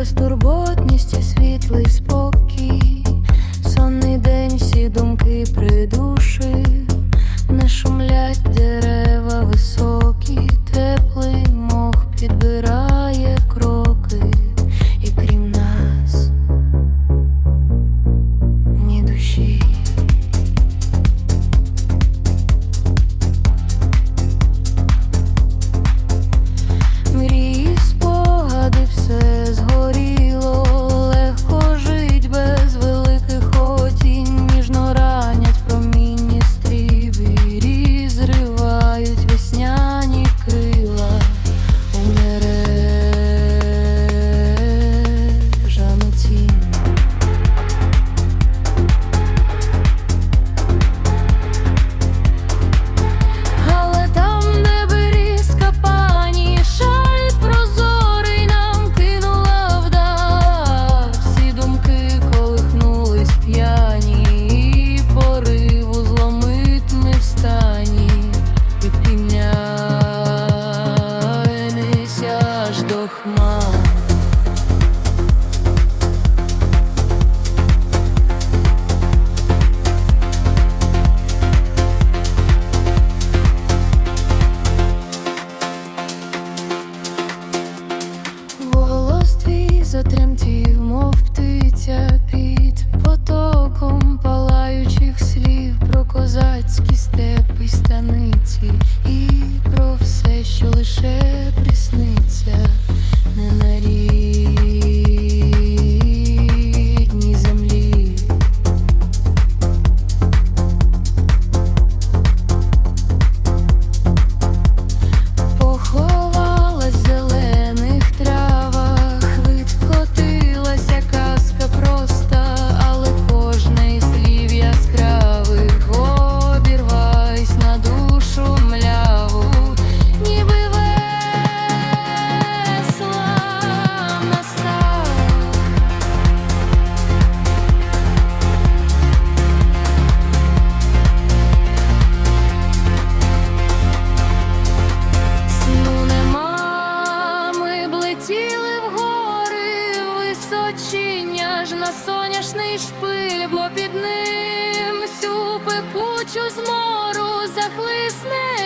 безтурботність і світлий спокій. що лише. Чорний шпиль, бо під ним всю пекучу змору захлисне.